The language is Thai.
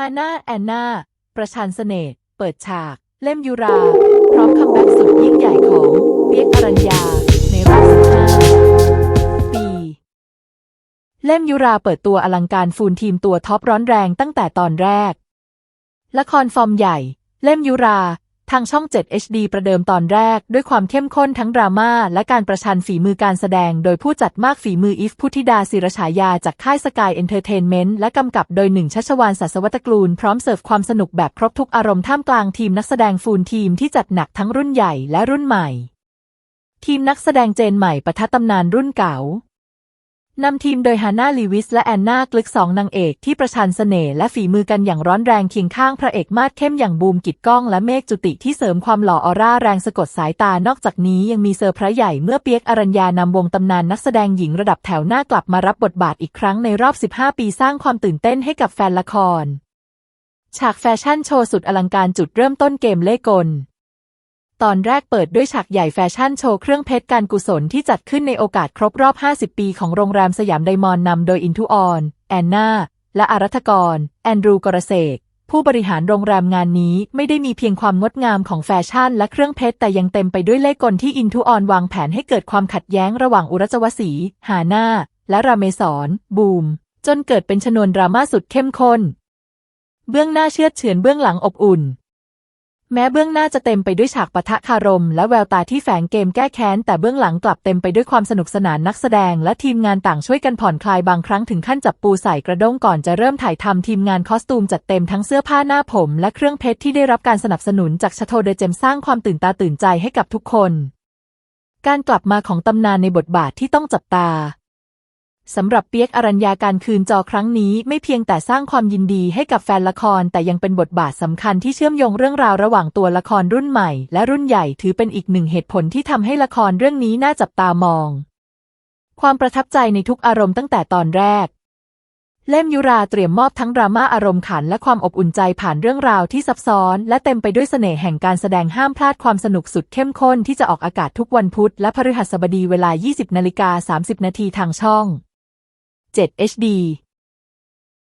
ฮาน่าแอนนา ประชันเสน่ห์ เปิดฉาก เล่มยูรา พร้อมคัมแบ็กสุดยิ่งใหญ่ของเปียกอรัญญา ในรอบ15ปี เล่มยูราเปิดตัวอลังการฟูลทีมตัวท็อปร้อนแรงตั้งแต่ตอนแรก ละครฟอร์มใหญ่ เล่มยูรา ทางช่อง 7 HD ประเดิมตอนแรกด้วยความเข้มข้นทั้งดราม่าและการประชันฝีมือการแสดง โดยผู้จัดมากฝีมืออีฟพุทธิดาศิรฉายาจากค่ายสกายเอนเตอร์เทนเมนต์และกำกับโดยหนึ่งชัชวานสัสวัตกลูลพร้อมเสิร์ฟความสนุกแบบครบทุกอารมณ์ท่ามกลางทีมนักแสดงฟูลทีมที่จัดหนักทั้งรุ่นใหญ่และรุ่นใหม่ ทีมนักแสดงเจนใหม่ปะทะตำนานรุ่นเก่า นำทีมโดยฮาน่าลีวิสและแอนนากลึกสองนางเอกที่ประชันเสน่ห์และฝีมือกันอย่างร้อนแรงเคียงข้างพระเอกมาดเข้มอย่างบูมกิดก้องและเมฆจุติที่เสริมความหล่อออร่าแรงสะกดสายตานอกจากนี้ยังมีเซอร์พรส์ใหญ่เมื่อเปียกอรัญญานำวงตำนานนักแสดงหญิงระดับแถวหน้ากลับมารับบทบาทอีกครั้งในรอบ 15 ปีสร้างความตื่นเต้นให้กับแฟนละคร ฉากแฟชั่นโชว์สุดอลังการจุดเริ่มต้นเกมเล่กล ตอนแรกเปิดด้วยฉากใหญ่แฟชั่นโชว์เครื่องเพชรการกุศลที่จัดขึ้นในโอกาสครบรอบ 50 ปีของโรงแรมสยามไดมอนด์นำโดยอินทุออน แอนนาและอารัฐกร แอนดรูกรเสกผู้บริหารโรงแรมงานนี้ไม่ได้มีเพียงความงดงามของแฟชั่นและเครื่องเพชร แต่ยังเต็มไปด้วยเล่ห์กลที่อินทุออนวางแผนให้เกิดความขัดแย้งระหว่างอุรจวสีหาน่าและราเมศรบูม จนเกิดเป็นชนวนดราม่าสุดเข้มข้น เบื้องหน้าเชื่อเฉือนเบื้องหลังอบอุ่น แม้เบื้องหน้าจะเต็มไปด้วยฉากปะทะคารม และแววตาที่แฝงเกมแก้แค้น แต่เบื้องหลังกลับเต็มไปด้วยความสนุกสนานนักแสดง และทีมงานต่างช่วยกันผ่อนคลายบางครั้งถึงขั้นจับปูใส่กระด้งก่อนจะเริ่มถ่ายทำทีมงานคอสตูมจัดเต็มทั้งเสื้อผ้าหน้าผม และเครื่องเพชรที่ได้รับการสนับสนุนจากชาโตเดเจมสร้างความตื่นตาตื่นใจให้กับทุกคน การกลับมาของตำนานในบทบาทที่ต้องจับตา สำหรับเปียกอรัญญาการคืนจอครั้งนี้ไม่เพียงแต่สร้างความยินดีให้กับแฟนละคร แต่ยังเป็นบทบาทสำคัญที่เชื่อมโยงเรื่องราวระหว่างตัวละครรุ่นใหม่ และรุ่นใหญ่ถือเป็นอีกหนึ่งเหตุผลที่ทำให้ละครเรื่องนี้น่าจับตามอง ความประทับใจในทุกอารมณ์ตั้งแต่ตอนแรก เล่มยุราเตรียมมอบทั้งดราม่าอารมณ์ขันและความอบอุ่นใจผ่านเรื่องราวที่ซับซ้อน และเต็มไปด้วยเสน่ห์แห่งการแสดงห้ามพลาดความสนุกสุดเข้มข้นที่จะออกอากาศทุกวันพุธและพฤหัสบดีเวลา 20นาฬิกา30นาทีทางช่อง 7 HD